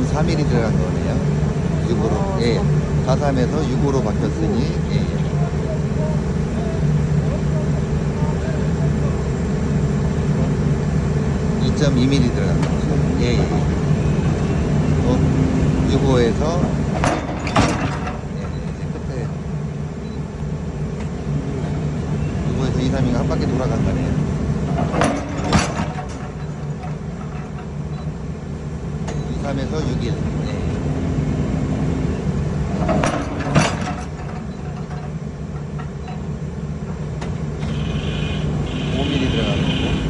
4mm 들어간 거네요. 6으로. 어, 예. 43에서 6으로 바뀌었으니, 예. 예. 2.2mm 들어간 거죠. 예, 예. 예. 어, 6호에서, 예, 이제 끝에. 6호에서 2, 3이가 한 바퀴 돌아간 거네요. 3에서 6일. 네. 5mm 들어가는 거고.